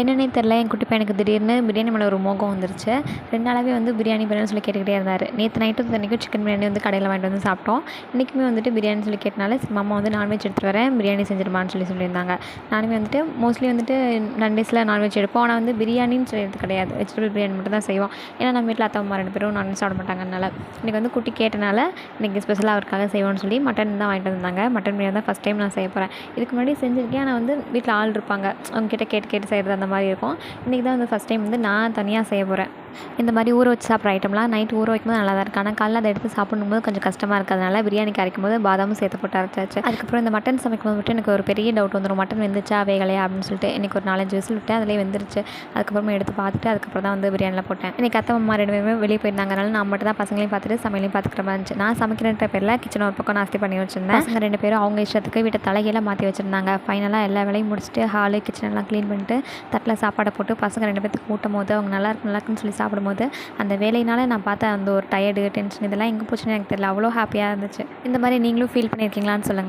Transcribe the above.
என்னென்னே தெரில என் குட்டி பையனுக்கு திடீர்னு பிரியாணி மேலே ஒரு மோகம் வந்துருச்சு. ரெண்டு நாளாகவே வந்து பிரியாணி பிரியாணின்னு சொல்லி கேட்டுக்கிட்டே இருந்தார். நேற்று நைட்டும் இன்றைக்கும் சிக்கன் பிரியாணி வந்து கடையில் வாங்கிட்டு வந்து சாப்பிட்டோம். இன்றைக்குமே வந்துட்டு பிரியாணி சொல்லி கேட்டனால மாமா வந்து நான்வெஜ் எடுத்துகிட்டு வரேன் பிரியாணி செஞ்சிருமான்னு சொல்லி சொல்லியிருந்தாங்க. நானுமே வந்துட்டு மோஸ்ட்லி வந்துட்டு நண்டேஸில் நான்வெஜ் எடுப்போம். ஆனால் வந்து பிரியாணின்னு சொல்லிறது கிடையாது. வெஜிடபிள் பிரியாணி மட்டும் தான் செய்வோம். ஏன்னா நம்ம வீட்டில் அத்தை அம்மா ரெண்டு பேரும் நான்வெஜ் சாப்பிட மாட்டாங்க அதனால் இன்றைக்கி வந்து குட்டி கேட்டனால இன்றைக்கி ஸ்பெஷலாக அவருக்காக செய்வோம்னு சொல்லி மட்டன் தான் வாங்கிட்டு வந்தாங்க மட்டன் பிரியாணி தான் ஃபஸ்ட் டைம் நான் செய்ய போகிறேன் இதுக்கு முன்னாடி செஞ்சுருக்கேன். ஆனால் வந்து வீட்டில் ஆள் இருப்பாங்க. அவங்க கிட்டே கேட்டு கேட்டு செய்கிறது அந்த மாதிரி இருக்கும். இன்றைக்கி தான் வந்து ஃபஸ்ட் டைம் வந்து நான் தனியாக செய்ய போகிறேன் இந்த மாதிரி ஊற வச்சு சாப்பிட்ற ஐட்டம்லாம் நைட்டு ஊற வைக்கும்போது நல்லா தான் இருக்குது ஆனால் காலைல அதை எடுத்து சாப்பிடும்போது கொஞ்சம் கஷ்டமாக இருக்கிறதுனால பிரியாணிக்கு அரைக்கும் போது பாதாமும் சேர்த்து போட்டு அரைச்சாச்சு. அதுக்கப்புறம் இந்த மட்டன் சமைக்கும் போது மட்டும் எனக்கு ஒரு பெரிய டவுட் வந்துடும் மட்டன் வெந்துச்சா வேகலையா அப்படின்னு சொல்லிட்டு எனக்கு ஒரு நாலஞ்சு விசில் விட்டு அதிலே வெந்துருச்சு. அதுக்கப்புறமா எடுத்து பார்த்துட்டு அதுக்கப்புறம் தான் வந்து பிரியாணியில் போட்டேன். இன்றைக்கி அத்தை அம்மா ரெண்டு பேருமே வெளியே போயிருந்தாங்க அதனால நான் மட்டும் தான் பசங்களையும் பார்த்துட்டு சமையலையும் பார்த்துக்கிற மாதிரி இருந்துச்சு. நான் சமைக்கிறன்ற பேரில் கிச்சன் ஒரு பக்கம் நாஸ்தி பண்ணி வச்சிருந்தேன். பசங்க ரெண்டு பேரும் அவங்க இஷ்டத்துக்கு வீட்டை தலைகீழ மாற்றி வச்சுருந்தாங்க. ஃபைனலாக எல்லா வேலையும் முடிச்சுட்டு ஹாலு கிச்சன் எல்லாம் க்ளீன் பண்ணிட்டு தட்டில் சாப்பாடை போட்டு பசங்க ரெண்டு பேத்துக்கு ஊட்டும் போது அவங்க நல்லா இருக்கு நல்லா இருக்குன்னு சொல்லி சாப்பிடும்போது அந்த வேலையினால நான் பார்த்த அந்த ஒரு டயர்டு டென்ஷன் இதெல்லாம் எங்கே போச்சுன்னு எனக்கு தெரியல. அவ்வளோ ஹாப்பியாக இருந்துச்சு. இந்த மாதிரி நீங்களும் ஃபீல் பண்ணியிருக்கீங்களான்னு சொல்லுங்கள்